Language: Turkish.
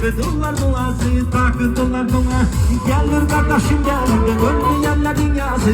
Takıdılar duası, takıdılar dua Gelir kardeşim gelir, gönlü yerler dünyası